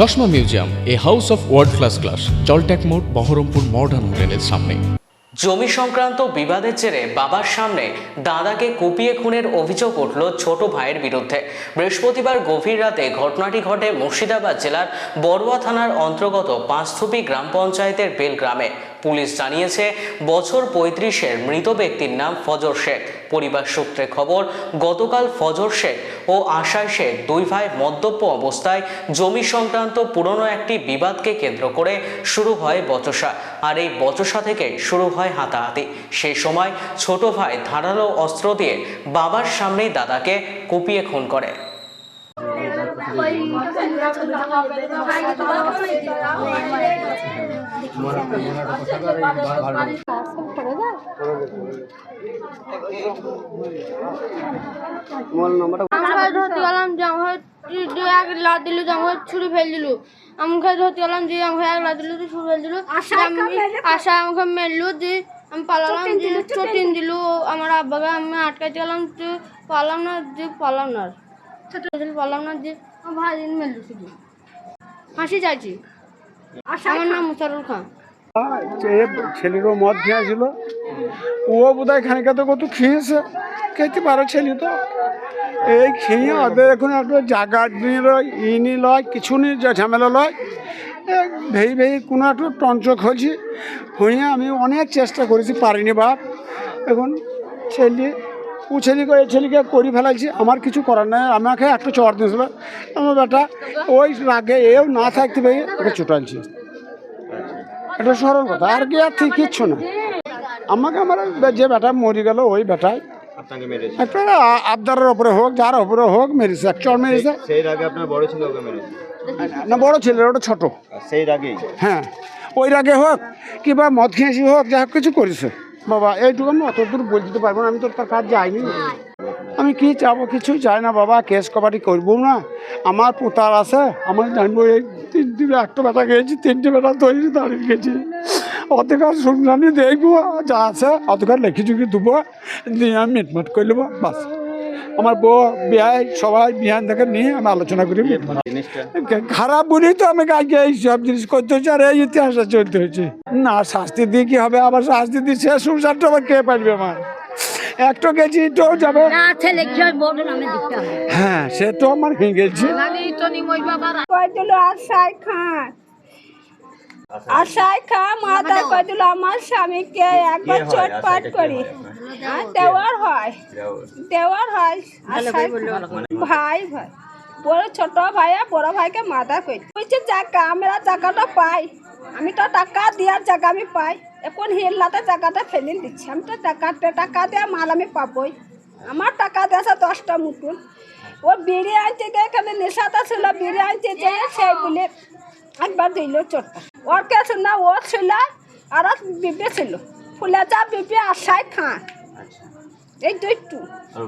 চশমা museum, a house of world class class জলট্যাক মোড়, Baharampur modern হোটেলের সামনে। জমি সংক্রান্ত বিবাদের জেরে বাবার সামনে দাদাকে কুপিয়ে খুনের অভিযোগ উঠল ছোট ভাইয়ের বিরুদ্ধে। বৃহস্পতিবার গভীর রাতে ঘটনাটি ঘটে মুর্শিদাবাদ জেলার বড়ুয়া থানার অন্তর্গত পাঁচথুপি গ্রাম পঞ্চায়েতের বেল গ্রামে। পুলিশ জানিয়েছে, বছর পঁয়ত্রিশের মৃত ব্যক্তির নাম ফজর শেখ। পরিবার সূত্রে খবর, গতকাল ফজর শেখ ও আশাই শেখ দুই ভাই মদ্যপ অবস্থায় জমি সংক্রান্ত পুরনো একটি বিবাদকে কেন্দ্র করে শুরু হয় বচসা। আর এই বচসা থেকে শুরু হয় হাতাহাতি। সেই সময় ছোট ভাই ধারালো অস্ত্র দিয়ে বাবার সামনেই দাদাকে কুপিয়ে খুন করে। ধরতে গেলাম যে আমার এক লাত দিল যে ছুরি ফেল দিল আমাকে ধরতে গেলাম যে আমাকে এক লাত দিল ছুরি ফেল দিল আশা আমাকে মেরলো যে আমি পালালাম যে চটিন দিল আমার আব্বাকে আমি আটকাইতে গেলাম যে পালাম না, যে পালাম না। পালাম না, যে ভাই দিন শুধু। ফাঁসি চাইছি। আমার নাম মুসারুল খান। ছেলেরও মদ খেয়েছিল ও বোধ হয় খানিকা তো কত খেয়েছে। খেতে পারো ছেলে তো। এই খেয়ে ওদের এখন একটু জায়গা নিয়ে লয় ই নিয়ে লয় কিছু নিয়ে ঝামেলা লয়। ভেই ভেই কোনো একটু টঞ্চক হয়েছি। হয়ে আমি অনেক চেষ্টা করেছি পারিনি বাপ। এখন ছেলে ও ছেলেকে এই ছেলেকে করি ফেলাইছি আমার কিছু করার নাই। আমাকে একটু চড় দিয়েছিল। আমার বেটা ওই রাগে এও না থাকতে পেরে ওকে চুটালছি এটা সরল কথা আর কি আর ঠিক কিচ্ছু না। আমাকে আমার যে বেটা মরে গেল ওই বেটাই একটা আবদারের ওপরে হোক যার ওপরে হোক মেরেছে এক চর মেরেছে। সেই আগে আপনার বড় ছিল ওকে মেরেছে? না বড় ছেলে ওটা ছোট। সেই আগেই হ্যাঁ ওই রাগে হোক কিংবা মদ খেয়েছি হোক যা হোক কিছু করেছে। বাবা, এইটুকু আমি অত দূর বলে দিতে পারব না, আমি তো তার কাজ যাইনি। আমি কি চাবো কিছু চাই না বাবা, কেস কবাডি করব না। আমার পোতার আছে, আমার জানব, এই তিনটি একটা বেটা গেছি তিনটি বেটা তৈরি দাঁড়িয়ে গেছি। অতকার শুনলানি দেখব যা আছে অতকার লেখি চুকি দেবো দিয়ে আমি মিটমাট করে নেব, বাস। আমার বউ বিয়ায় সবাই বিহান থেকে নিয়ে আমি আলোচনা করি। খারাপ বলেই তো আমি আগে এই সব জিনিস করতে হচ্ছে আর এই ইতিহাসটা চলতে হচ্ছে না শাস্তি দিয়ে কি হবে? আবার শাস্তি দিয়ে সে সংসারটা আবার কে পারবে আমার? একটা গেছি তো যাবে। না ছেলে কি হয় হ্যাঁ সে তো আমার ভেঙে গেছে। খা মাথা আমার স্বামীকে? একবার চটপাট করি। দেওয়ার হয়। দেওয়ার। হয়। ভাই ভাই বড় ছোট ভাইয়া বড় ভাইকে মাথা কই বলছে জায়গা আমরা জায়গাটা পাই। আমি তো টাকা দেওয়ার জায়গা আমি পাই। এখন হিল্লাতে জায়গাটা ফেলে দিচ্ছি। আমি তো টাকা টাকা দেওয়া মাল আমি পাবই। আমার টাকা দিয়েছে দশটা মুকুল। ও বিড়ি আনতে গিয়ে এখানে নেশাটা ছিল বিড়ি আনতে যে সেই বলে একবার দিল চোটটা ওর কে ছিল না ও ছিল আর বিবে ছিল। ফুলে যা বিবে আশায় খান এই তো একটু। আর